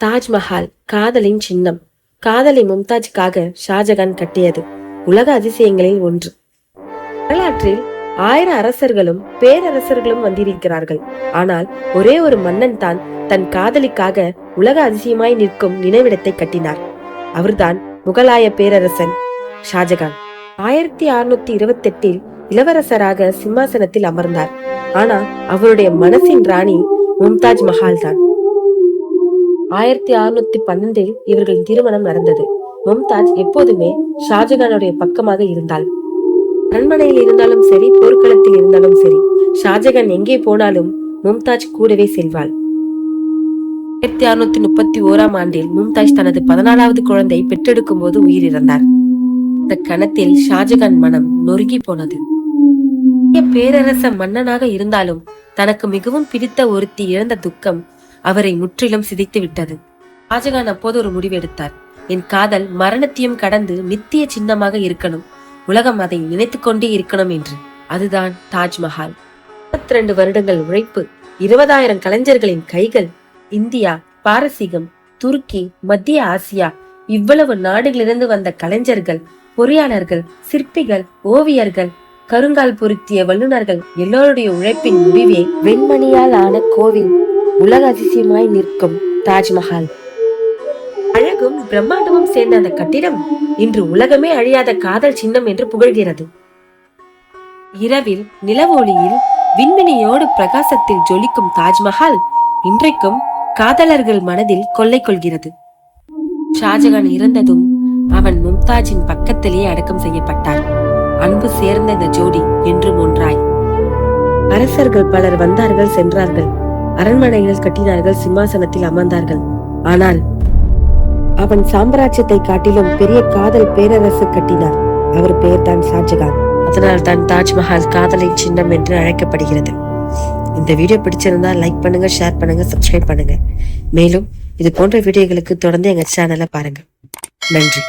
தாஜ்மஹால் காதலின் சின்னம். காதலி மும்தாஜுக்காக ஷாஜகான் கட்டியது. உலக அதிசயங்களில் ஒன்று. வரலாற்றில் ஆயிரம் அரசர்களும் பேரரசர்களும் வந்திருக்கிறார்கள். ஆனால் ஒரே ஒரு மன்னன் தான் தன் காதலிக்காக உலக அதிசயமாய் நிற்கும் நினைவிடத்தை கட்டினார். அவர்தான் முகலாய பேரரசன் ஷாஜகான். ஆயிரத்தி அறுநூத்தி இருபத்தி எட்டில் இளவரசராக சிம்மாசனத்தில் அமர்ந்தார். ஆனா அவருடைய மனசின் ராணி மும்தாஜ் மஹால் தான். ஆயிரத்தி அறுநூத்தி பன்னெண்டில் இவர்களின் திருமணம் நடந்தது. மும்தாஜ் எப்போதுமே ஷாஜகானுடைய பக்கமாக இருந்தாள். அரண்மனையில் இருந்தாலும் சரி போர்க்களத்தில் இருந்தாலும் சரி ஷாஜகான் எங்கே போனாலும் மும்தாஜ் கூடவே செல்வாள். ஆயிரத்தி அறுநூத்தி முப்பத்தி ஓராம் ஆண்டில் மும்தாஜ் தனது பதினாலாவது குழந்தை பெற்றெடுக்கும் போது உயிரிழந்தார். இந்த கணத்தில் ஷாஜகான் மனம் நொறுங்கி போனது. பேரரச மன்னனாக இருந்தாலும் தனக்கு மிகவும் பிடித்த ஒருத்தி இழந்த துக்கம் அவரை முற்றிலும் சிதைத்து விட்டது. ஷாஜகான் அப்போது ஒரு முடிவெடுத்தார். என் காதல் மரணத்தையும் கடந்து நித்திய சின்னமாக இருக்கணும். உலகம் அதை நினைத்துக் கொண்டே இருக்கணும் என்று. அதுதான் தாஜ்மஹால். முப்பத்தி ரெண்டு வருடங்கள் உழைப்பு இருபதாயிரம் கலைஞர்களின் கைகள் இந்தியா பாரசீகம் துருக்கி மத்திய ஆசியா இவ்வளவு நாடுகளிலிருந்து வந்த கலைஞர்கள் பொறியாளர்கள் சிற்பிகள் ஓவியர்கள் கருங்கால் பொருத்திய வல்லுநர்கள் எல்லோருடைய உழைப்பின் முடிவே வெண்மணியால் ஆன கோவில் உலக அதிசயமாய் நிற்கும் தாஜ்மஹால். அழகும் பிரம்மாண்டமும் சேர்ந்த அந்த கட்டிடம் இன்று உலகமே அழியாத காதல் சின்னம் என்று புகழ்கிறது. இரவில் நிலவொளியில் விண்மினியோடு பிரகாசத்தில் ஜொலிக்கும் தாஜ்மஹால் இன்றைக்கும் காதலர்கள் மனதில் கொள்ளை கொள்கிறது. ஷாஜகான் இறந்ததும் அவன் மும்தாஜின் பக்கத்திலேயே அடக்கம் செய்யப்பட்டார் அன்பு சேர்ந்த இந்த ஜோடி என்றும் ஒன்றாய். அரசர்கள் பலர் வந்தார்கள் சென்றார்கள். அரண்மனைகள் கட்டினார்கள் சிம்மாசனத்தில் அமர்ந்தார்கள். ஆனால் அவன் சாம்ராஜ்யத்தை காட்டிலும் பெரிய காதல் பேரரசு கட்டினார். அவர் பெயர் தான் ஷாஜகான். அதனால் தான் தாஜ்மஹால் காதலின் சின்னம் என்று அழைக்கப்படுகிறது. இந்த வீடியோ பிடிச்சிருந்தா லைக் பண்ணுங்க ஷேர் பண்ணுங்க சப்ஸ்கிரைப் பண்ணுங்க. மேலும் இது போன்ற வீடியோகளுக்கு தொடர்ந்து எங்க சேனலை பாருங்க. நன்றி.